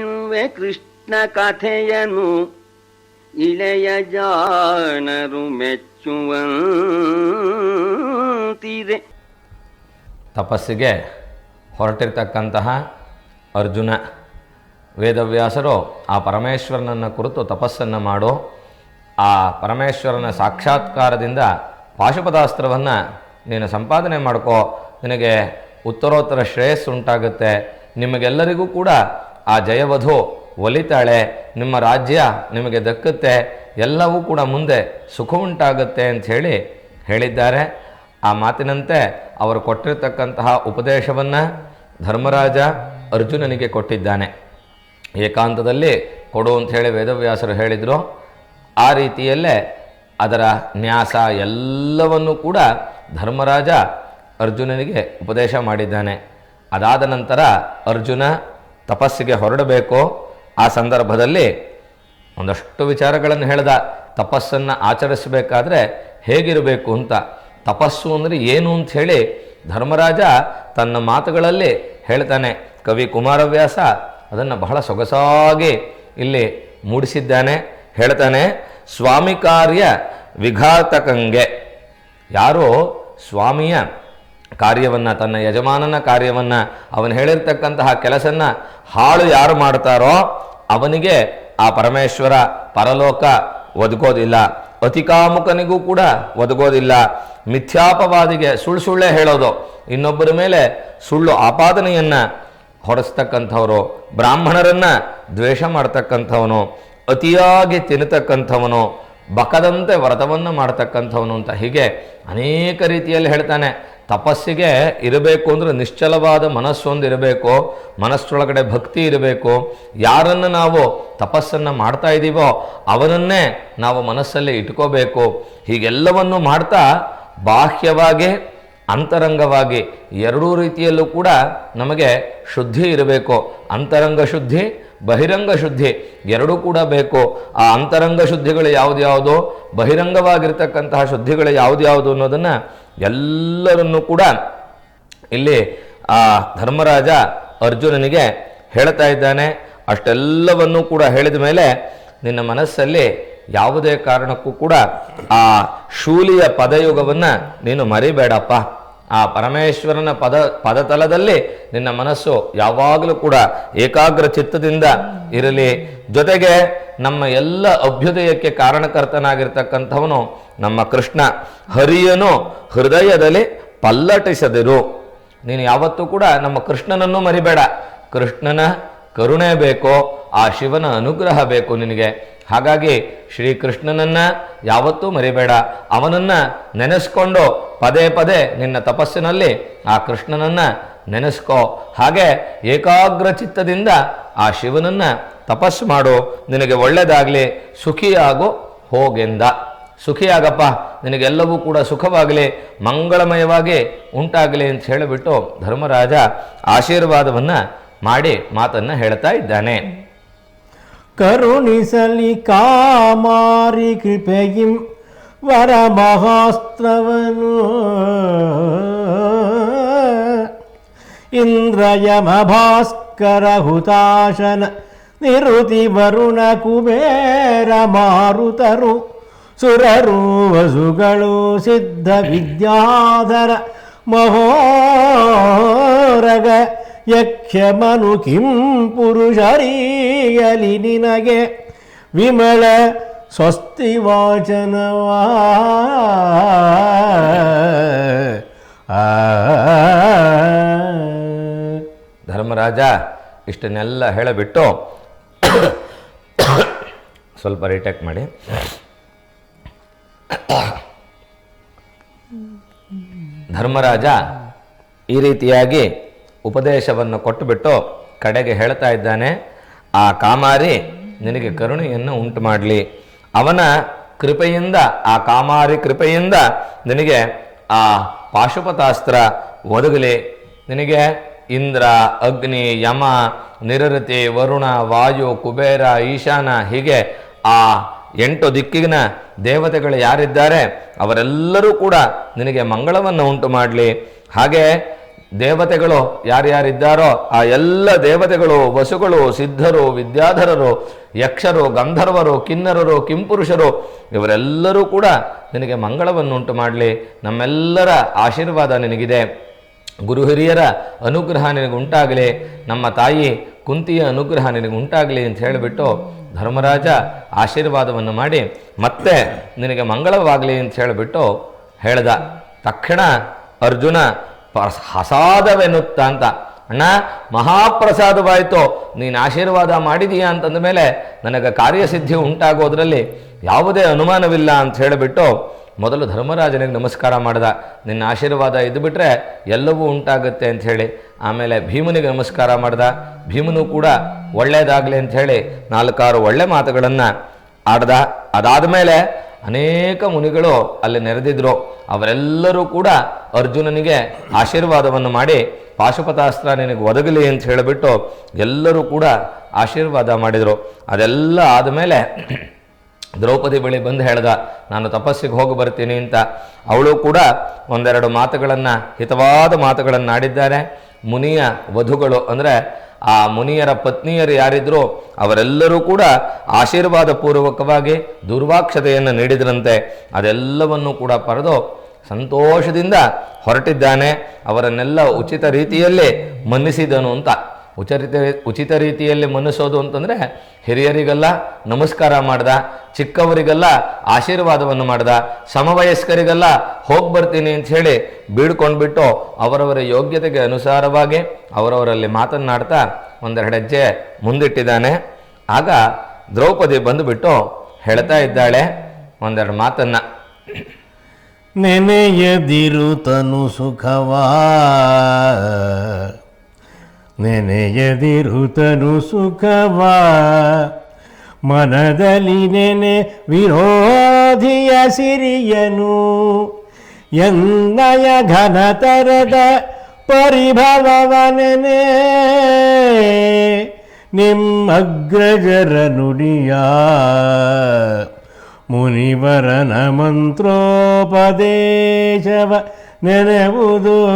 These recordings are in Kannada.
ಹೇಳುವೆ ಕೃಷ್ಣ ಕಥೆಯನು ಇಳೆಯ ಜಾಣರು ಮೆಚ್ಚುವಂತಿದೆ ತಪಸ್ಸಿಗೆ ಹೊರಟಿರ್ತಕ್ಕಂತಹ ಅರ್ಜುನ, ವೇದವ್ಯಾಸರು ಆ ಪರಮೇಶ್ವರನನ್ನು ಕುರಿತು ತಪಸ್ಸನ್ನು ಮಾಡು, ಆ ಪರಮೇಶ್ವರನ ಸಾಕ್ಷಾತ್ಕಾರದಿಂದ ಪಾಶುಪದಾಸ್ತ್ರವನ್ನು ನೀನು ಸಂಪಾದನೆ ಮಾಡ್ಕೋ, ನಿನಗೆ ಉತ್ತರೋತ್ತರ ಶ್ರೇಯಸ್ಸು ಉಂಟಾಗುತ್ತೆ, ನಿಮಗೆಲ್ಲರಿಗೂ ಕೂಡ ಆ ಜಯವಧು ಒಲಿತಾಳೆ. ನಿಮ್ಮ ರಾಜ್ಯ ನಿಮಗೆ ದಕ್ಕುತ್ತೆ. ಎಲ್ಲವೂ ಕೂಡ ಮುಂದೆ ಸುಖ ಉಂಟಾಗುತ್ತೆ ಅಂಥೇಳಿ ಹೇಳಿದ್ದಾರೆ. ಆ ಮಾತಿನಂತೆ ಅವರು ಕೊಟ್ಟಿರತಕ್ಕಂತಹ ಉಪದೇಶವನ್ನು ಧರ್ಮರಾಜ ಅರ್ಜುನನಿಗೆ ಕೊಟ್ಟಿದ್ದಾನೆ. ಏಕಾಂತದಲ್ಲಿ ಕೊಡು ಅಂತ ಹೇಳಿ ವೇದವ್ಯಾಸರು ಹೇಳಿದರು. ಆ ರೀತಿಯಲ್ಲೇ ಅದರ ನ್ಯಾಸ ಎಲ್ಲವನ್ನೂ ಕೂಡ ಧರ್ಮರಾಜ ಅರ್ಜುನನಿಗೆ ಉಪದೇಶ ಮಾಡಿದ್ದಾನೆ. ಅದಾದ ನಂತರ ಅರ್ಜುನ ತಪಸ್ಸಿಗೆ ಹೊರಡಬೇಕೋ? ಆ ಸಂದರ್ಭದಲ್ಲಿ ಒಂದಷ್ಟು ವಿಚಾರಗಳನ್ನು ಹೇಳ್ದ. ತಪಸ್ಸನ್ನು ಆಚರಿಸಬೇಕಾದ್ರೆ ಹೇಗಿರಬೇಕು ಅಂತ. ತಪಸ್ಸು ಅಂದರೆ ಏನು ಅಂತ ಹೇಳಿ ಧರ್ಮರಾಜ ತನ್ನ ಮಾತುಗಳಲ್ಲಿ ಹೇಳ್ತಾನೆ. ಕವಿ ಕುಮಾರವ್ಯಾಸ ಅದನ್ನು ಬಹಳ ಸೊಗಸಾಗಿ ಇಲ್ಲಿ ಮೂಡಿಸಿದ್ದಾನೆ. ಹೇಳ್ತಾನೆ, ಸ್ವಾಮಿ ಕಾರ್ಯ ವಿಘಾತಕಂಗೆ. ಯಾರು? ಸ್ವಾಮಿಯ ಕಾರ್ಯವನ್ನು, ತನ್ನ ಯಜಮಾನನ ಕಾರ್ಯವನ್ನು, ಅವನು ಹೇಳಿರ್ತಕ್ಕಂತಹ ಕೆಲಸನ್ನ ಹಾಳು ಯಾರು ಮಾಡ್ತಾರೋ ಅವನಿಗೆ ಆ ಪರಮೇಶ್ವರ ಪರಲೋಕ ಒದಗೋದಿಲ್ಲ. ಅತಿಕಾಮುಕನಿಗೂ ಕೂಡ ಒದಗೋದಿಲ್ಲ. ಮಿಥ್ಯಾಪವಾದಿಗೆ ಸುಳ್ಳು ಸುಳ್ಳೇ ಹೇಳೋದು. ಇನ್ನೊಬ್ಬರ ಮೇಲೆ ಸುಳ್ಳು ಆಪಾದನೆಯನ್ನು ಹೊಡೆಸ್ತಕ್ಕಂಥವರು ಬ್ರಾಹ್ಮಣರನ್ನು ದ್ವೇಷ ಮಾಡ್ತಕ್ಕಂಥವನು, ಅತಿಯಾಗಿ ತಿನ್ನತಕ್ಕಂಥವನು ಬಕದಂತೆ ವ್ರತವನ್ನು ಮಾಡ್ತಕ್ಕಂಥವನು ಅಂತ ಹೀಗೆ ಅನೇಕ ರೀತಿಯಲ್ಲಿ ಹೇಳ್ತಾನೆ. ತಪಸ್ಸಿಗೆ ಇರಬೇಕು ಅಂದರೆ ನಿಶ್ಚಲವಾದ ಮನಸ್ಸೊಂದು ಇರಬೇಕು, ಮನಸ್ಸೊಳಗಡೆ ಭಕ್ತಿ ಇರಬೇಕು. ಯಾರನ್ನು ನಾವು ತಪಸ್ಸನ್ನು ಮಾಡ್ತಾ ಇದ್ದೀವೋ ಅವನನ್ನೇ ನಾವು ಮನಸ್ಸಲ್ಲಿ ಇಟ್ಕೋಬೇಕು. ಹೀಗೆಲ್ಲವನ್ನು ಮಾಡ್ತಾ ಬಾಹ್ಯವಾಗಿ ಅಂತರಂಗವಾಗಿ ಎರಡೂ ರೀತಿಯಲ್ಲೂ ಕೂಡ ನಮಗೆ ಶುದ್ಧಿ ಇರಬೇಕು. ಅಂತರಂಗ ಶುದ್ಧಿ, ಬಹಿರಂಗ ಶುದ್ಧಿ ಎರಡೂ ಕೂಡ ಬೇಕು. ಆ ಅಂತರಂಗ ಶುದ್ಧಿಗಳು ಯಾವುದ್ಯಾವುದು ಬಹಿರಂಗವಾಗಿರ್ತಕ್ಕಂತಹ ಶುದ್ಧಿಗಳು ಯಾವುದ್ಯಾವುದು ಅನ್ನೋದನ್ನು ಎಲ್ಲರನ್ನೂ ಕೂಡ ಇಲ್ಲಿ ಆ ಧರ್ಮರಾಜ ಅರ್ಜುನನಿಗೆ ಹೇಳ್ತಾ ಇದ್ದಾನೆ. ಅಷ್ಟೆಲ್ಲವನ್ನೂ ಕೂಡ ಹೇಳಿದ ಮೇಲೆ ನಿನ್ನ ಮನಸ್ಸಲ್ಲಿ ಯಾವುದೇ ಕಾರಣಕ್ಕೂ ಕೂಡ ಆ ಶೂಲಿಯ ಪದಯುಗವನ್ನು ನೀನು ಮರಿಬೇಡಪ್ಪ. ಆ ಪರಮೇಶ್ವರನ ಪದ, ಪದತಲದಲ್ಲಿ ನಿನ್ನ ಮನಸ್ಸು ಯಾವಾಗಲೂ ಕೂಡ ಏಕಾಗ್ರ ಚಿತ್ತದಿಂದ ಇರಲಿ. ಜೊತೆಗೆ ನಮ್ಮ ಎಲ್ಲ ಅಭ್ಯುದಯಕ್ಕೆ ಕಾರಣಕರ್ತನಾಗಿರ್ತಕ್ಕಂಥವನು ನಮ್ಮ ಕೃಷ್ಣ. ಹರಿಯನು ಹೃದಯದಲ್ಲಿ ಪಲ್ಲಟಿಸದಿರು. ನೀನು ಯಾವತ್ತೂ ಕೂಡ ನಮ್ಮ ಕೃಷ್ಣನನ್ನು ಮರಿಬೇಡ. ಕೃಷ್ಣನ ಕರುಣೆ ಬೇಕೋ, ಆ ಶಿವನ ಅನುಗ್ರಹ ಬೇಕು ನಿನಗೆ. ಹಾಗಾಗಿ ಶ್ರೀಕೃಷ್ಣನನ್ನ ಯಾವತ್ತೂ ಮರಿಬೇಡ. ಅವನನ್ನ ನೆನೆಸ್ಕೊಂಡು ಪದೇ ಪದೇ ನಿನ್ನ ತಪಸ್ಸಿನಲ್ಲಿ ಆ ಕೃಷ್ಣನನ್ನ ನೆನೆಸ್ಕೋ. ಹಾಗೆ ಏಕಾಗ್ರ ಚಿತ್ತದಿಂದ ಆ ಶಿವನನ್ನ ತಪಸ್ಸು ಮಾಡು. ನಿನಗೆ ಒಳ್ಳೆಯದಾಗಲಿ ಸುಖಿಯಾಗು, ಹೋಗೆಂದ. ಸುಖಿಯಾಗಪ್ಪ, ನಿನಗೆಲ್ಲವೂ ಕೂಡ ಸುಖವಾಗಲಿ, ಮಂಗಳಮಯವಾಗಿ ಉಂಟಾಗಲಿ ಅಂತ ಹೇಳಿಬಿಟ್ಟು ಧರ್ಮರಾಜ ಆಶೀರ್ವಾದವನ್ನು ಮಾಡಿ ಮಾತನ್ನು ಹೇಳ್ತಾ ಇದ್ದಾನೆ. ಕರುಣಿಸಲಿ ಕಾಮಾರಿ ಕೃಪೆಯಿಂ ವರಮಹಾಸ್ತ್ರವನು ಇಂದ್ರಯಮ ಭಾಸ್ಕರ ಹುತಾಶನ ನಿರುತಿ ವರುಣ ಕುಬೇರ ಮಾರುತರು. ಸುರರು ವಸುಗಳು ಸಿದ್ಧ ವಿದ್ಯಾಧರ ಮಹೋರಗ. ಯಕ್ಷಮನು ಕಿಂ ಪುರುಷರೀಯಲಿ ನಿನಗೆ ವಿಮಳ ಸ್ವಸ್ತಿ ವಾಚನವಾ ಧರ್ಮರಾಜ, ಇಷ್ಟನ್ನೆಲ್ಲ ಹೇಳಿಬಿಟ್ಟು ಸ್ವಲ್ಪ ರಿಟೇಕ್ ಮಾಡಿ. ಧರ್ಮರಾಜ, ಈ ರೀತಿಯಾಗಿ ಉಪದೇಶವನ್ನು ಕೊಟ್ಟುಬಿಟ್ಟು ಕಡೆಗೆ ಹೇಳ್ತಾ ಇದ್ದಾನೆ, ಆ ಕಾಮಾರಿ, ನಿನಗೆ ಕರುಣೆಯನ್ನು ಉಂಟು ಮಾಡಲಿ ಅವನ ಕೃಪೆಯಿಂದ, ಆ ಕಾಮಾರಿ ಕೃಪೆಯಿಂದ ನಿನಗೆ ಆ ಪಾಶುಪತಾಸ್ತ್ರ ಒದಗಲಿ. ನಿನಗೆ ಇಂದ್ರ, ಅಗ್ನಿ, ಯಮ ನಿರರತಿ ವರುಣ, ವಾಯು, ಕುಬೇರ, ಈಶಾನ, ಹೀಗೆ ಆ ಎಂಟು ದಿಕ್ಕಿನ ದೇವತೆಗಳು ಯಾರಿದ್ದಾರೆ ಅವರೆಲ್ಲರೂ ಕೂಡ ನಿನಗೆ ಮಂಗಳವನ್ನು ಉಂಟು ಮಾಡಲಿ ಹಾಗೆ ದೇವತೆಗಳು ಯಾರ್ಯಾರಿದ್ದಾರೋ ಆ ಎಲ್ಲ ದೇವತೆಗಳು, ವಸುಗಳು, ಸಿದ್ಧರು, ವಿದ್ಯಾಧರರು, ಯಕ್ಷರು, ಗಂಧರ್ವರು, ಕಿನ್ನರರು, ಕಿಂಪುರುಷರು, ಇವರೆಲ್ಲರೂ ಕೂಡ ನಿನಗೆ ಮಂಗಳವನ್ನುಂಟು ಮಾಡಲಿ. ನಮ್ಮೆಲ್ಲರ ಆಶೀರ್ವಾದ ನಿನಗಿದೆ. ಗುರು ಹಿರಿಯರ ಅನುಗ್ರಹ ನಿನಗೆ ಉಂಟಾಗಲಿ ನಮ್ಮ ತಾಯಿ ಕುಂತಿಯ ಅನುಗ್ರಹ ನಿನಗೆ ಉಂಟಾಗಲಿ ಅಂತ ಹೇಳಿಬಿಟ್ಟು ಧರ್ಮರಾಜ ಆಶೀರ್ವಾದವನ್ನು ಮಾಡಿ ಮತ್ತೆ ನಿನಗೆ ಮಂಗಳವಾಗಲಿ ಅಂತ ಹೇಳಿಬಿಟ್ಟು ಹೇಳ್ದ. ತಕ್ಷಣ ಅರ್ಜುನ ಹಸಾದವೆನ್ನುತ್ತ ಅಂತ ಅಣ್ಣ, ಮಹಾಪ್ರಸಾದವಾಯಿತು, ನೀನು ಆಶೀರ್ವಾದ ಮಾಡಿದೀಯಾ ಅಂತಂದ ಮೇಲೆ ನನಗೆ ಕಾರ್ಯಸಿದ್ಧಿ ಉಂಟಾಗೋದ್ರಲ್ಲಿ ಯಾವುದೇ ಅನುಮಾನವಿಲ್ಲ ಅಂತ ಹೇಳಿಬಿಟ್ಟು ಮೊದಲು ಧರ್ಮರಾಜನಿಗೆ ನಮಸ್ಕಾರ ಮಾಡ್ದ. ನಿನ್ನ ಆಶೀರ್ವಾದ ಇದ್ದುಬಿಟ್ರೆ ಎಲ್ಲವೂ ಉಂಟಾಗುತ್ತೆ ಅಂತ ಹೇಳಿ. ಆಮೇಲೆ ಭೀಮನಿಗೆ ನಮಸ್ಕಾರ ಮಾಡ್ದ. ಭೀಮನು ಕೂಡ ಒಳ್ಳೆಯದಾಗಲಿ ಅಂಥೇಳಿ ನಾಲ್ಕಾರು ಒಳ್ಳೆ ಮಾತುಗಳನ್ನು ಆಡ್ದ. ಅದಾದ ಮೇಲೆ ಅನೇಕ ಮುನಿಗಳು ಅಲ್ಲಿ ನೆರೆದಿದ್ರು. ಅವರೆಲ್ಲರೂ ಕೂಡ ಅರ್ಜುನನಿಗೆ ಆಶೀರ್ವಾದವನ್ನು ಮಾಡಿ, ಪಾಶುಪತಾಸ್ತ್ರ ನಿನಗೆ ಒದಗಲಿ ಅಂತ ಹೇಳಿಬಿಟ್ಟು ಎಲ್ಲರೂ ಕೂಡ ಆಶೀರ್ವಾದ ಮಾಡಿದರು. ಅದೆಲ್ಲ ಆದಮೇಲೆ ದ್ರೌಪದಿ ಬಳಿ ಬಂದು ಹೇಳ್ದ, ನಾನು ತಪಸ್ಸಿಗೆ ಹೋಗಿ ಬರ್ತೀನಿ ಅಂತ. ಅವಳು ಕೂಡ ಒಂದೆರಡು ಮಾತುಗಳನ್ನು, ಹಿತವಾದ ಮಾತುಗಳನ್ನು ಆಡಿದ್ದಾರೆ ಮುನಿಯ ವಧುಗಳು ಅಂದರೆ ಆ ಮುನಿಯರ ಪತ್ನಿಯರು ಯಾರಿದ್ರು ಅವರೆಲ್ಲರೂ ಕೂಡ ಆಶೀರ್ವಾದ ಪೂರ್ವಕವಾಗಿ ದುರ್ವಾಕ್ಷತೆಯನ್ನು ನೀಡಿದ್ರಂತೆ. ಅದೆಲ್ಲವನ್ನು ಕೂಡ ಪಡೆದು ಸಂತೋಷದಿಂದ ಹೊರಟಿದ್ದಾನೆ. ಅವರನ್ನೆಲ್ಲ ಉಚಿತ ರೀತಿಯಲ್ಲಿ ಮನ್ನಿಸಿದನು ಅಂತ. ಉಚಿತ ಉಚಿತ ರೀತಿಯಲ್ಲಿ ಮನ್ನಿಸೋದು ಅಂತಂದರೆ ಹಿರಿಯರಿಗೆಲ್ಲ ನಮಸ್ಕಾರ ಮಾಡ್ದ, ಚಿಕ್ಕವರಿಗೆಲ್ಲ ಆಶೀರ್ವಾದವನ್ನು ಮಾಡ್ದ, ಸಮವಯಸ್ಕರಿಗೆಲ್ಲ ಹೋಗಿ ಬರ್ತೀನಿ ಅಂತ ಹೇಳಿ ಬೀಡ್ಕೊಂಡ್ಬಿಟ್ಟು ಅವರವರ ಯೋಗ್ಯತೆಗೆ ಅನುಸಾರವಾಗಿ ಅವರವರಲ್ಲಿ ಮಾತನ್ನಾಡ್ತಾ ಒಂದೆರಡು ಹೆಜ್ಜೆ ಮುಂದಿಟ್ಟಿದ್ದಾನೆ. ಆಗ ದ್ರೌಪದಿ ಬಂದುಬಿಟ್ಟು ಹೇಳ್ತಾ ಇದ್ದಾಳೆ ಒಂದೆರಡು ಮಾತನ್ನ. ನೆನೆಯದಿರು ತನು ಸುಖವಾ ನೆನೆಯದಿರು ಸುಖವ. ಸುಖವಾ ಮನದಲ್ಲಿ ನೆನೆ ವಿರೋಧಿಯ ಸಿರಿಯನು. ಎನ್ನಯ ಘನತರದ ಪರಿಭವವ ನೆನೆ. ನಿಮ್ಮಗ್ರಜರ ನುಡಿಯ ಮುನಿವರನ ಮಂತ್ರೋಪದೇಶವ ನೆನೆವುದು.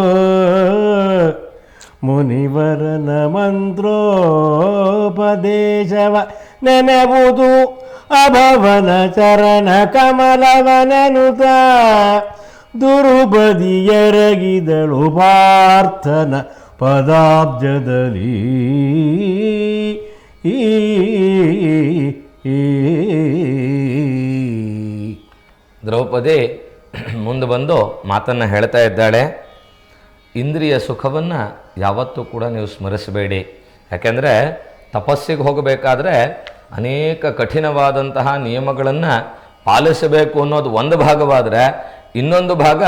ಮುನಿವರನ ಮಂತ್ರೋಪದೇಶವ ನೆನೆವುದು ಅಭವನ ಚರಣ ಕಮಲವನೆನುತ. ದುರುಬದಿಯರಗಿದಳು ಪಾರ್ಥನ ಪದಾಬ್ಜದಲ್ಲಿ. ದ್ರೌಪದಿ ಮುಂದೆ ಬಂದು ಮಾತನ್ನು ಹೇಳ್ತಾ ಇದ್ದಾಳೆ. ಇಂದ್ರಿಯ ಸುಖವನ್ನು ಯಾವತ್ತೂ ಕೂಡ ನೀವು ಸ್ಮರಿಸಬೇಡಿ. ಯಾಕೆಂದರೆ ತಪಸ್ಸಿಗೆ ಹೋಗಬೇಕಾದ್ರೆ ಅನೇಕ ಕಠಿಣವಾದಂತಹ ನಿಯಮಗಳನ್ನು ಪಾಲಿಸಬೇಕು ಅನ್ನೋದು ಒಂದು ಭಾಗವಾದರೆ ಇನ್ನೊಂದು ಭಾಗ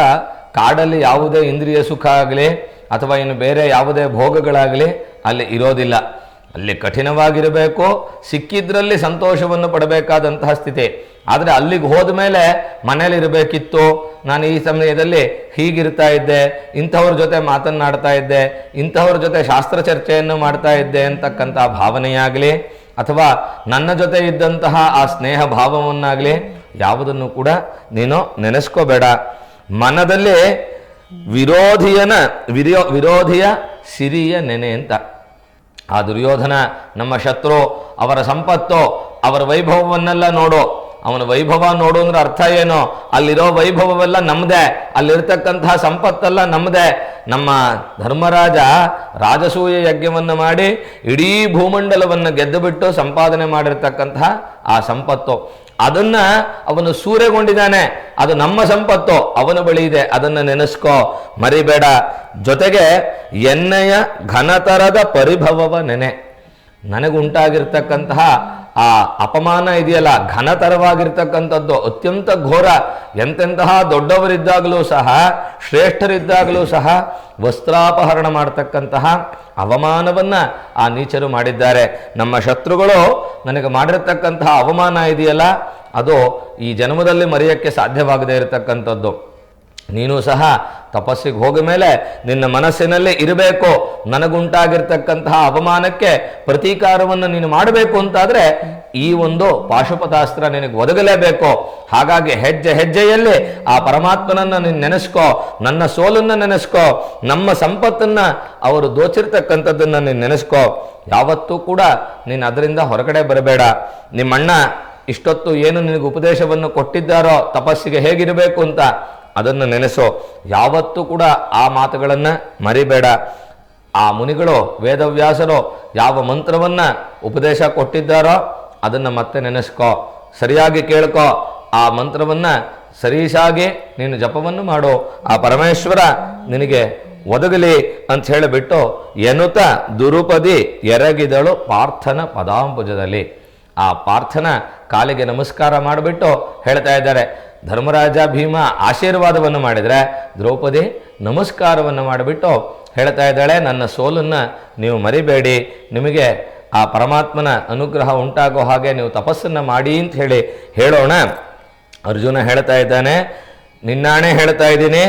ಕಾಡಲ್ಲಿ ಯಾವುದೇ ಇಂದ್ರಿಯ ಸುಖ ಆಗಲಿ ಅಥವಾ ಇನ್ನು ಬೇರೆ ಯಾವುದೇ ಭೋಗಗಳಾಗಲಿ ಅಲ್ಲಿ ಇರೋದಿಲ್ಲ. ಅಲ್ಲಿ ಕಠಿಣವಾಗಿರಬೇಕು, ಸಿಕ್ಕಿದ್ರಲ್ಲಿ ಸಂತೋಷವನ್ನು ಪಡಬೇಕಾದಂತಹ ಸ್ಥಿತಿ. ಆದರೆ ಅಲ್ಲಿಗೆ ಹೋದ ಮೇಲೆ ಮನೇಲಿರಬೇಕಿತ್ತು ನಾನು ಈ ಸಮಯದಲ್ಲಿ ಹೀಗಿರ್ತಾ ಇದ್ದೆ, ಇಂಥವ್ರ ಜೊತೆ ಮಾತನ್ನಾಡ್ತಾ ಇದ್ದೆ, ಇಂಥವ್ರ ಜೊತೆ ಶಾಸ್ತ್ರ ಚರ್ಚೆಯನ್ನು ಮಾಡ್ತಾ ಇದ್ದೆ ಅಂತಕ್ಕಂಥ ಭಾವನೆಯಾಗಲಿ, ಅಥವಾ ನನ್ನ ಜೊತೆ ಇದ್ದಂತಹ ಆ ಸ್ನೇಹ ಭಾವವನ್ನಾಗಲಿ ಯಾವುದನ್ನು ಕೂಡ ನೀನು ನೆನೆಸ್ಕೋಬೇಡ. ಮನದಲ್ಲಿ ವಿರೋಧಿಯನ ವಿರೋ ವಿರೋಧಿಯ ಸಿರಿಯ ನೆನೆ ಅಂತ. ಆ ದುರ್ಯೋಧನ ನಮ್ಮ ಶತ್ರು, ಅವರ ಸಂಪತ್ತು, ಅವರ ವೈಭವವನ್ನೆಲ್ಲ ನೋಡು. ಅವನ ವೈಭವ ನೋಡು ಅಂದ್ರೆ ಅರ್ಥ ಏನು? ಅಲ್ಲಿರೋ ವೈಭವವೆಲ್ಲ ನಮ್ಮದೇ ಅಲ್ಲಿರ್ತಕ್ಕಂತಹ ಸಂಪತ್ತೆಲ್ಲ ನಮ್ಮದೇ ನಮ್ಮ ಧರ್ಮರಾಜ ರಾಜಸೂಯ ಯಜ್ಞವನ್ನು ಮಾಡಿ ಇಡೀ ಭೂಮಂಡಲವನ್ನು ಗೆದ್ದುಬಿಟ್ಟು ಸಂಪಾದನೆ ಮಾಡಿರ್ತಕ್ಕಂತಹ ಆ ಸಂಪತ್ತು. ಅದನ್ನ ಅವನು ಸೂರೆಗೊಂಡಿದ್ದಾನೆ. ಅದು ನಮ್ಮ ಸಂಪತ್ತು, ಅವನ ಬಳಿ ಇದೆ. ಅದನ್ನು ನೆನೆಸ್ಕೋ. ಮರಿಬೇಡ. ಜೊತೆಗೆ ಎಣ್ಣೆಯ ಘನತರದ ಪರಿಭವವ ನೆನೆ. ನನಗುಂಟಾಗಿರ್ತಕ್ಕಂತಹ ಆ ಅಪಮಾನ ಇದೆಯಲ್ಲ, ಘನತರವಾಗಿರ್ತಕ್ಕಂಥದ್ದು, ಅತ್ಯಂತ ಘೋರ. ಎಂತೆಂತಹ ದೊಡ್ಡವರಿದ್ದಾಗಲೂ ಸಹ, ಶ್ರೇಷ್ಠರಿದ್ದಾಗಲೂ ಸಹ ವಸ್ತ್ರಾಪಹರಣ ಮಾಡತಕ್ಕಂತಹ ಅವಮಾನವನ್ನು ಆ ನೀಚರು ಮಾಡಿದ್ದಾರೆ. ನಮ್ಮ ಶತ್ರುಗಳು ನನಗೆ ಮಾಡಿರ್ತಕ್ಕಂತಹ ಅವಮಾನ ಇದೆಯಲ್ಲ, ಅದು ಈ ಜನ್ಮದಲ್ಲಿ ಮರೆಯೋಕ್ಕೆ ಸಾಧ್ಯವಾಗದೇ ಇರತಕ್ಕಂಥದ್ದು. ನೀನು ಸಹ ತಪಸ್ಸಿಗೆ ಹೋಗ ಮೇಲೆ ನಿನ್ನ ಮನಸ್ಸಿನಲ್ಲೇ ಇರಬೇಕು. ನನಗುಂಟಾಗಿರ್ತಕ್ಕಂತಹ ಅವಮಾನಕ್ಕೆ ಪ್ರತೀಕಾರವನ್ನು ನೀನು ಮಾಡಬೇಕು ಅಂತಾದರೆ ಈ ಒಂದು ಪಾಶುಪತಾಸ್ತ್ರ ನಿನಗೆ ಒದಗಲೇಬೇಕು. ಹಾಗಾಗಿ ಹೆಜ್ಜೆ ಹೆಜ್ಜೆಯಲ್ಲಿ ಆ ಪರಮಾತ್ಮನನ್ನ ನೀನು ನೆನೆಸ್ಕೋ, ನನ್ನ ಸೋಲನ್ನು ನೆನೆಸ್ಕೋ, ನಮ್ಮ ಸಂಪತ್ತನ್ನ ಅವರು ದೋಚಿರ್ತಕ್ಕಂಥದ್ದನ್ನು ನೀನು ನೆನೆಸ್ಕೋ. ಯಾವತ್ತೂ ಕೂಡ ನೀನು ಅದರಿಂದ ಹೊರಗಡೆ ಬರಬೇಡ. ನಿಮ್ಮಣ್ಣ ಇಷ್ಟೊತ್ತು ಏನು ನಿನಗೆ ಉಪದೇಶವನ್ನು ಕೊಟ್ಟಿದ್ದಾರೋ, ತಪಸ್ಸಿಗೆ ಹೇಗಿರಬೇಕು ಅಂತ ಅದನ್ನು ನೆನೆಸೋ. ಯಾವತ್ತೂ ಕೂಡ ಆ ಮಾತುಗಳನ್ನು ಮರಿಬೇಡ. ಆ ಮುನಿಗಳು, ವೇದವ್ಯಾಸರು, ಯಾವ ಮಂತ್ರವನ್ನು ಉಪದೇಶ ಕೊಟ್ಟಿದ್ದಾರೋ ಅದನ್ನು ಮತ್ತೆ ನೆನೆಸ್ಕೋ. ಸರಿಯಾಗಿ ಕೇಳ್ಕೋ. ಆ ಮಂತ್ರವನ್ನು ಸರೀಸಾಗಿ ನೀನು ಜಪವನ್ನು ಮಾಡು. ಆ ಪರಮೇಶ್ವರ ನಿನಗೆ ಒದಗಲಿ ಅಂತ ಹೇಳಿಬಿಟ್ಟು ಎನುತ ದುರುಪದಿ ಎರಗಿದಳು ಪಾರ್ಥನ ಪದಾಂಬುಜದಲ್ಲಿ. ಆ ಪಾರ್ಥನ ಕಾಲಿಗೆ ನಮಸ್ಕಾರ ಮಾಡಿಬಿಟ್ಟು ಹೇಳ್ತಾ ಇದ್ದಾರೆ. ಧರ್ಮರಾಜ ಭೀಮ ಆಶೀರ್ವಾದವನ್ನು ಮಾಡಿದರೆ ದ್ರೌಪದಿ ನಮಸ್ಕಾರವನ್ನು ಮಾಡಿಬಿಟ್ಟು ಹೇಳ್ತಾ ಇದ್ದಾಳೆ, ನನ್ನ ಸೋಲನ್ನು ನೀವು ಮರಿಬೇಡಿ, ನಿಮಗೆ ಆ ಪರಮಾತ್ಮನ ಅನುಗ್ರಹ ಉಂಟಾಗೋ ಹಾಗೆ ನೀವು ತಪಸ್ಸನ್ನು ಮಾಡಿ ಅಂತ ಹೇಳಿ ಹೇಳೋಣ. ಅರ್ಜುನ ಹೇಳ್ತಾ ಇದ್ದಾನೆ, ನಿನ್ನಾಣೆ ಹೇಳ್ತಾ ಇದ್ದೀನಿ,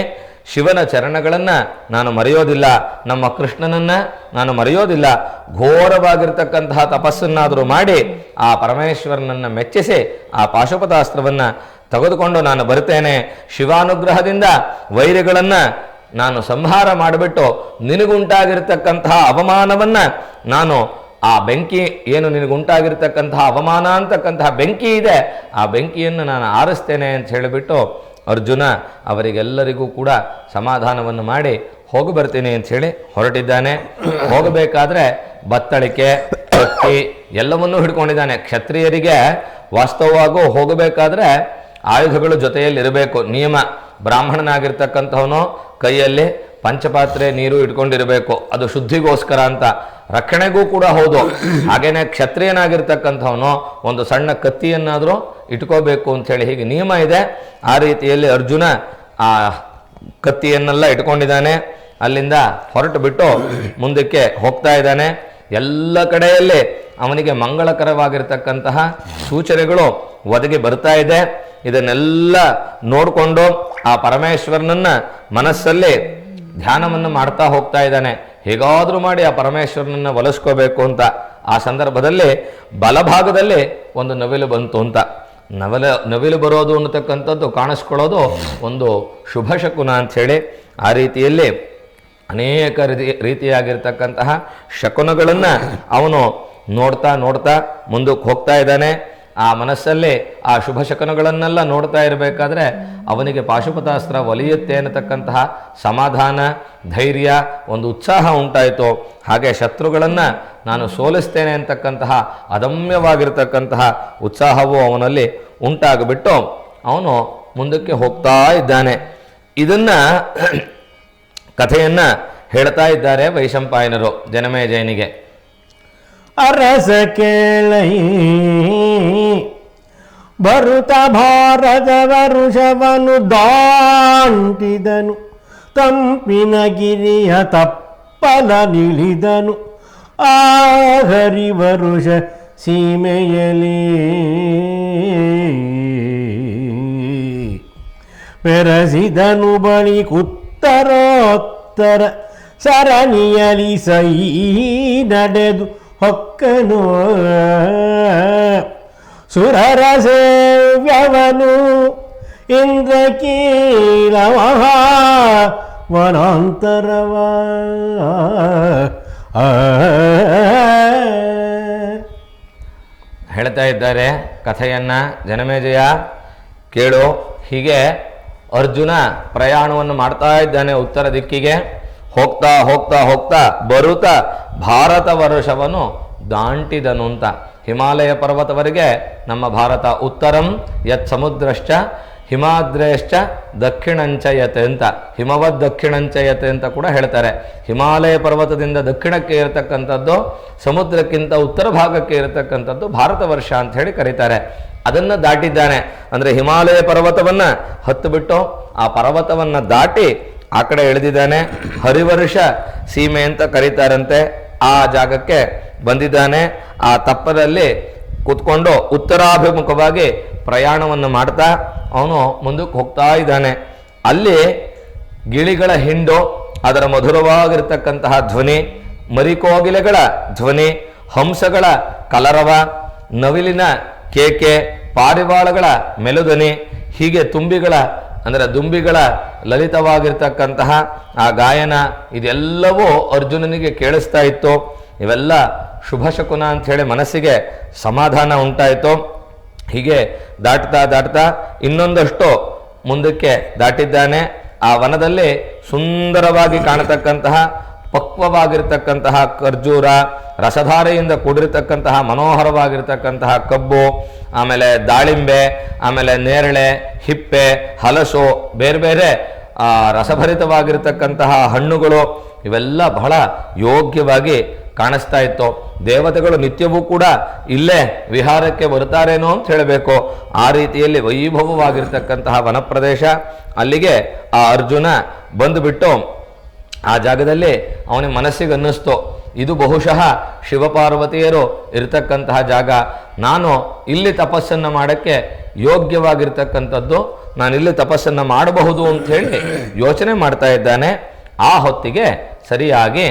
ಶಿವನ ಚರಣಗಳನ್ನು ನಾನು ಮರೆಯೋದಿಲ್ಲ, ನಮ್ಮ ಕೃಷ್ಣನನ್ನ ನಾನು ಮರೆಯೋದಿಲ್ಲ, ಘೋರವಾಗಿರ್ತಕ್ಕಂತಹ ತಪಸ್ಸನ್ನಾದರೂ ಮಾಡಿ ಆ ಪರಮೇಶ್ವರನನ್ನ ಮೆಚ್ಚಿಸಿ ಆ ಪಾಶುಪತಾಸ್ತ್ರವನ್ನ ತೆಗೆದುಕೊಂಡು ನಾನು ಬರ್ತೇನೆ ಶಿವಾನುಗ್ರಹದಿಂದ ವೈರಿಗಳನ್ನು ನಾನು ಸಂಹಾರ ಮಾಡಿಬಿಟ್ಟು ನಿನಗುಂಟಾಗಿರ್ತಕ್ಕಂತಹ ಅವಮಾನವನ್ನು ನಾನು ಆ ಬೆಂಕಿ, ಏನು ನಿನಗುಂಟಾಗಿರ್ತಕ್ಕಂತಹ ಅವಮಾನ ಅಂತಕ್ಕಂತಹ ಬೆಂಕಿ ಇದೆ, ಆ ಬೆಂಕಿಯನ್ನು ನಾನು ಆರಿಸ್ತೇನೆ ಅಂತ ಹೇಳಿಬಿಟ್ಟು ಅರ್ಜುನ ಅವರಿಗೆಲ್ಲರಿಗೂ ಕೂಡ ಸಮಾಧಾನವನ್ನು ಮಾಡಿ ಹೋಗಿ ಬರ್ತೀನಿ ಅಂತ ಹೇಳಿ ಹೊರಟಿದ್ದಾನೆ. ಹೋಗಬೇಕಾದ್ರೆ ಬತ್ತಳಿಕೆ ಎಲ್ಲವನ್ನೂ ಹಿಡ್ಕೊಂಡಿದ್ದಾನೆ. ಕ್ಷತ್ರಿಯರಿಗೆ ವಾಸ್ತವವಾಗೂ ಹೋಗಬೇಕಾದ್ರೆ ಆಯುಧಗಳು ಜೊತೆಯಲ್ಲಿ ಇರಬೇಕು ನಿಯಮ. ಬ್ರಾಹ್ಮಣನಾಗಿರ್ತಕ್ಕಂಥವನು ಕೈಯಲ್ಲಿ ಪಂಚಪಾತ್ರೆ, ನೀರು ಇಟ್ಕೊಂಡಿರಬೇಕು. ಅದು ಶುದ್ಧಿಗೋಸ್ಕರ ಅಂತ. ರಕ್ಷಣೆಗೂ ಕೂಡ ಹೌದು. ಹಾಗೇನೆ ಕ್ಷತ್ರಿಯನಾಗಿರ್ತಕ್ಕಂಥವನು ಒಂದು ಸಣ್ಣ ಕತ್ತಿಯನ್ನಾದರೂ ಇಟ್ಕೋಬೇಕು ಅಂಥೇಳಿ ಹೀಗೆ ನಿಯಮ ಇದೆ. ಆ ರೀತಿಯಲ್ಲಿ ಅರ್ಜುನ ಆ ಕತ್ತಿಯನ್ನೆಲ್ಲ ಇಟ್ಕೊಂಡಿದ್ದಾನೆ. ಅಲ್ಲಿಂದ ಹೊರಟು ಬಿಟ್ಟು ಮುಂದಕ್ಕೆ ಹೋಗ್ತಾ ಇದ್ದಾನೆ. ಎಲ್ಲ ಕಡೆಯಲ್ಲಿ ಅವನಿಗೆ ಮಂಗಳಕರವಾಗಿರ್ತಕ್ಕಂತಹ ಸೂಚನೆಗಳು ಒದಗಿ ಬರ್ತಾ ಇದೆ. ಇದನ್ನೆಲ್ಲ ನೋಡಿಕೊಂಡು ಆ ಪರಮೇಶ್ವರನನ್ನ ಮನಸ್ಸಲ್ಲಿ ಧ್ಯಾನವನ್ನು ಮಾಡ್ತಾ ಹೋಗ್ತಾ ಇದ್ದಾನೆ. ಹೇಗಾದರೂ ಮಾಡಿ ಆ ಪರಮೇಶ್ವರನನ್ನ ಒಲಿಸ್ಕೋಬೇಕು ಅಂತ. ಆ ಸಂದರ್ಭದಲ್ಲಿ ಬಲಭಾಗದಲ್ಲಿ ಒಂದು ನವಿಲು ಬಂತು ಅಂತ. ನವಲ, ನವಿಲು ಬರೋದು ಅನ್ನತಕ್ಕಂಥದ್ದು ಕಾಣಿಸ್ಕೊಳ್ಳೋದು ಒಂದು ಶುಭ ಶಕುನ ಅಂಥೇಳಿ ಆ ರೀತಿಯಲ್ಲಿ ಅನೇಕ ರೀತಿ, ರೀತಿಯಾಗಿರ್ತಕ್ಕಂತಹ ಶಕುನಗಳನ್ನು ಅವನು ನೋಡ್ತಾ ನೋಡ್ತಾ ಮುಂದಕ್ಕೆ ಹೋಗ್ತಾ ಇದ್ದಾನೆ. ಆ ಮನಸ್ಸಲ್ಲಿ ಆ ಶುಭ ಶಕುನಗಳನ್ನೆಲ್ಲ ನೋಡ್ತಾ ಇರಬೇಕಾದ್ರೆ ಅವನಿಗೆ ಪಾಶುಪತಾಸ್ತ್ರ ಒಲಿಯುತ್ತೆ ಅನ್ನತಕ್ಕಂತಹ ಸಮಾಧಾನ, ಧೈರ್ಯ, ಒಂದು ಉತ್ಸಾಹ ಉಂಟಾಯಿತು. ಹಾಗೆ ಶತ್ರುಗಳನ್ನು ನಾನು ಸೋಲಿಸ್ತೇನೆ ಅಂತಕ್ಕಂತಹ ಅದಮ್ಯವಾಗಿರ್ತಕ್ಕಂತಹ ಉತ್ಸಾಹವು ಅವನಲ್ಲಿ ಉಂಟಾಗಿಬಿಟ್ಟು ಅವನು ಮುಂದಕ್ಕೆ ಹೋಗ್ತಾ ಇದ್ದಾನೆ. ಇದನ್ನು ಕಥೆಯನ್ನು ಹೇಳ್ತಾ ಇದ್ದಾರೆ ವೈಶಂಪಾಯನರು, ಜನಮೇಜಯನಿಗೆ. ಅರಸ ಕೇಳಿ. ಭರುತ ಭಾರತ ವರುಷವನು ದಾಂಟಿದನು. ತಂಪಿನ ಗಿರಿಯ ತಪ್ಪಲ ನಿಳಿದನು. ಆ ಹರಿವರುಷ ಸೀಮೆಯಲಿ. ಪೆರಸಿದನು ಬಳಿ ಕುತ್ತರೋತ್ತರ ಸರಣಿಯಲಿ ಸೈ ನಡೆದು ಹೊಕ್ಕನು. ಸುರರ ಸೇವ್ಯವನು ಇಂದ್ರಕೀಲ ಮಹಾ ವನಾಂತರವ ಹೇಳ್ತಾ ಇದ್ದಾರೆ ಕಥೆಯನ್ನ ಜನಮೇಜಯ ಕೇಳು. ಹೀಗೆ ಅರ್ಜುನ ಪ್ರಯಾಣವನ್ನು ಮಾಡ್ತಾ ಇದ್ದಾನೆ ಉತ್ತರ ದಿಕ್ಕಿಗೆ. ಹೋಗ್ತಾ ಹೋಗ್ತಾ ಹೋಗ್ತಾ ಬರುತ್ತಾ ಭಾರತ ವರ್ಷವನ್ನು ದಾಂಟಿದನು ಅಂತ ಹಿಮಾಲಯ ಪರ್ವತವರೆಗೆ ನಮ್ಮ ಭಾರತ ಉತ್ತರಂ, ಯತ್ ಸಮುದ್ರಶ್ಚ, ಹಿಮಾದ್ರೇಶ್ಚ ದಕ್ಷಿಣಂಚಯತೆ ಅಂತ. ಹಿಮವದ್ ದಕ್ಷಿಣಂಚಯತೆ ಅಂತ ಕೂಡ ಹೇಳ್ತಾರೆ. ಹಿಮಾಲಯ ಪರ್ವತದಿಂದ ದಕ್ಷಿಣಕ್ಕೆ ಇರತಕ್ಕಂಥದ್ದು ಸಮುದ್ರಕ್ಕಿಂತ ಉತ್ತರ ಭಾಗಕ್ಕೆ ಇರತಕ್ಕಂಥದ್ದು ಭಾರತ ವರ್ಷ ಅಂತ ಹೇಳಿ ಕರೀತಾರೆ. ಅದನ್ನು ದಾಟಿದ್ದಾನೆ. ಅಂದರೆ ಹಿಮಾಲಯ ಪರ್ವತವನ್ನು ಹತ್ತು ಬಿಟ್ಟು ಆ ಪರ್ವತವನ್ನು ದಾಟಿ ಆ ಕಡೆ ಎಳೆದಿದ್ದಾನೆ. ಹರಿವರ್ಷ ಸೀಮೆ ಅಂತ ಕರೀತಾರಂತೆ. ಆ ಜಾಗಕ್ಕೆ ಬಂದಿದ್ದಾನೆ. ಆ ತಪ್ಪದಲ್ಲಿ ಕೂತ್ಕೊಂಡು ಉತ್ತರಾಭಿಮುಖವಾಗಿ ಪ್ರಯಾಣವನ್ನು ಮಾಡ್ತಾ ಅವನು ಮುಂದಕ್ಕೆ ಹೋಗ್ತಾ ಇದ್ದಾನೆ. ಅಲ್ಲಿ ಗಿಳಿಗಳ ಹಿಂಡು, ಅದರ ಮಧುರವಾಗಿರ್ತಕ್ಕಂತಹ ಧ್ವನಿ, ಮರಿಕೋಗಿಲೆಗಳ ಧ್ವನಿ, ಹಂಸಗಳ ಕಲರವ, ನವಿಲಿನ ಕೇಕೆ, ಪಾರಿವಾಳಗಳ ಮೆಲುದನಿ ಹೀಗೆ ತುಂಬಿಗಳ ಅಂದರೆ ದುಂಬಿಗಳ ಲಲಿತವಾಗಿರ್ತಕ್ಕಂತಹ ಆ ಗಾಯನ ಇದೆಲ್ಲವೂ ಅರ್ಜುನನಿಗೆ ಕೇಳಿಸ್ತಾ ಇತ್ತು. ಇವೆಲ್ಲ ಶುಭ ಶಕುನ ಅಂತ ಹೇಳಿ ಮನಸ್ಸಿಗೆ ಸಮಾಧಾನ ಉಂಟಾಯಿತು. ಹೀಗೆ ದಾಟ್ತಾ ದಾಟ್ತಾ ಇನ್ನೊಂದಷ್ಟು ಮುಂದಕ್ಕೆ ದಾಟಿದ್ದಾನೆ. ಆ ವನದಲ್ಲಿ ಸುಂದರವಾಗಿ ಕಾಣತಕ್ಕಂತಹ ಪಕ್ವವಾಗಿರ್ತಕ್ಕಂತಹ ಖರ್ಜೂರ, ರಸಧಾರೆಯಿಂದ ಕೂಡಿರತಕ್ಕಂತಹ ಮನೋಹರವಾಗಿರ್ತಕ್ಕಂತಹ ಕಬ್ಬು, ಆಮೇಲೆ ದಾಳಿಂಬೆ, ಆಮೇಲೆ ನೇರಳೆ, ಹಿಪ್ಪೆ, ಹಲಸು, ಬೇರೆ ಬೇರೆ ರಸಭರಿತವಾಗಿರ್ತಕ್ಕಂತಹ ಹಣ್ಣುಗಳು, ಇವೆಲ್ಲ ಬಹಳ ಯೋಗ್ಯವಾಗಿ ಕಾಣಿಸ್ತಾ ಇತ್ತು. ದೇವತೆಗಳು ನಿತ್ಯವೂ ಕೂಡ ಇಲ್ಲೇ ವಿಹಾರಕ್ಕೆ ಬರುತ್ತಾರೇನೋ ಅಂತ ಹೇಳಬೇಕು. ಆ ರೀತಿಯಲ್ಲಿ ವೈಭವವಾಗಿರ್ತಕ್ಕಂತಹ ವನಪ್ರದೇಶ, ಅಲ್ಲಿಗೆ ಆ ಅರ್ಜುನ ಬಂದುಬಿಟ್ಟು ಆ ಜಾಗದಲ್ಲಿ ಅವನಿಗೆ ಮನಸ್ಸಿಗೆ ಅನ್ನಿಸ್ತು ಇದು ಬಹುಶಃ ಶಿವಪಾರ್ವತಿಯರು ಇರತಕ್ಕಂತಹ ಜಾಗ. ನಾನು ಇಲ್ಲಿ ತಪಸ್ಸನ್ನು ಮಾಡೋಕ್ಕೆ ಯೋಗ್ಯವಾಗಿರ್ತಕ್ಕಂಥದ್ದು ಇಲ್ಲಿ ತಪಸ್ಸನ್ನು ಮಾಡಬಹುದು ಅಂತ ಹೇಳಿ ಯೋಚನೆ ಮಾಡ್ತಾ ಇದ್ದಾನೆ. ಆ ಹೊತ್ತಿಗೆ ಸರಿಯಾಗಿ